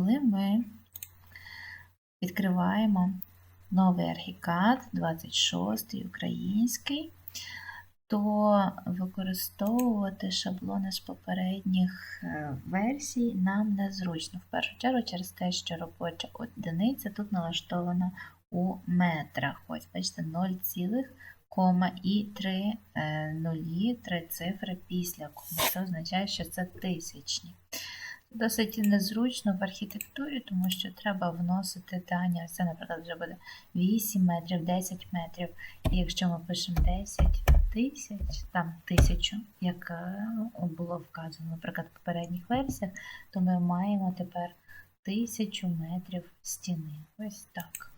коли ми відкриваємо новий архікад, 26 український, то використовувати шаблони з попередніх е, версій нам незручно. В першу чергу через те, що робоча одиниця тут налаштована у метрах. Ось, бачите, 0, кома і 3 е, нулі, 3 цифри після коми. Це означає, що це тисячні. Досить незручно в архітектурі, тому що треба вносити дані. Це, наприклад, вже буде 8 метрів, 10 метрів. І якщо ми пишемо 10 тисяч, там тисячу, як е, було вказано, наприклад, в попередніх версіях, то ми маємо тепер тисячу метрів стіни. Ось так.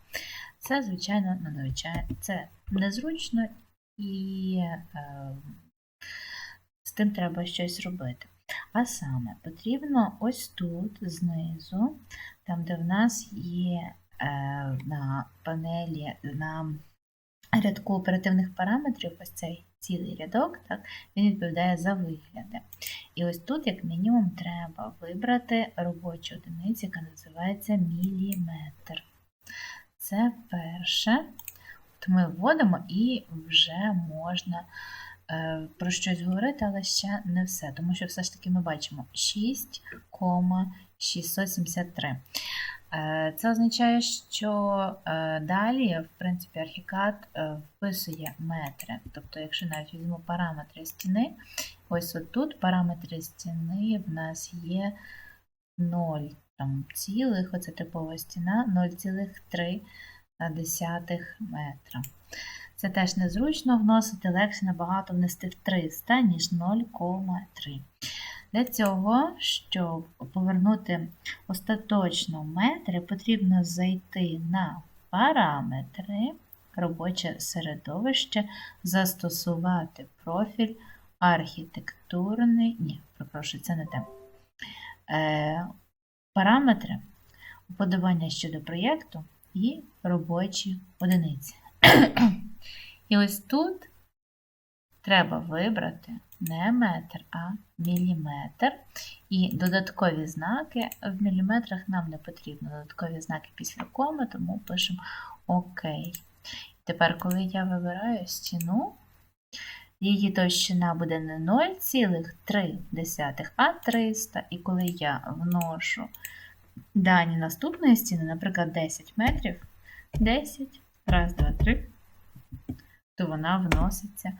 Це, звичайно, надзвичайно це незручно і е, з тим треба щось робити. А саме потрібно ось тут знизу, там, де в нас є е, на панелі на рядку оперативних параметрів, ось цей цілий рядок, так, він відповідає за вигляди. І ось тут, як мінімум, треба вибрати робочу одиницю, яка називається міліметр. Це перше. От ми вводимо і вже можна про щось говорити, але ще не все, тому що все ж таки ми бачимо 6,673. Е, Це означає, що е, далі, в принципі, архікад е, вписує метри. Тобто, якщо навіть візьмемо параметри стіни, ось тут параметри стіни в нас є 0 там, цілих, оце типова стіна, 0,3 метра. Це теж незручно вносити, легше набагато внести в 300, ніж 0,3. Для цього, щоб повернути остаточно метри, потрібно зайти на параметри, робоче середовище, застосувати профіль архітектурний. Ні, пропрошую, це не те. Е, Параметри, уподобання щодо проєкту і робочі одиниці. І ось тут треба вибрати не метр, а міліметр. І додаткові знаки в міліметрах нам не потрібно. Додаткові знаки після коми, тому пишемо ОК. Тепер, коли я вибираю стіну, її товщина буде не 0,3, а 300. І коли я вношу дані наступної стіни, наприклад, 10 метрів, 10, раз, два, три, то вона вноситься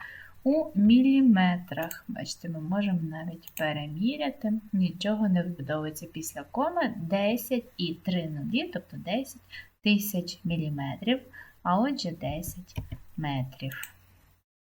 у міліметрах. Бачите, ми можемо навіть переміряти, нічого не вибудовується після коми. 10 і 3 нулі, тобто 10 тисяч міліметрів, а отже 10 метрів.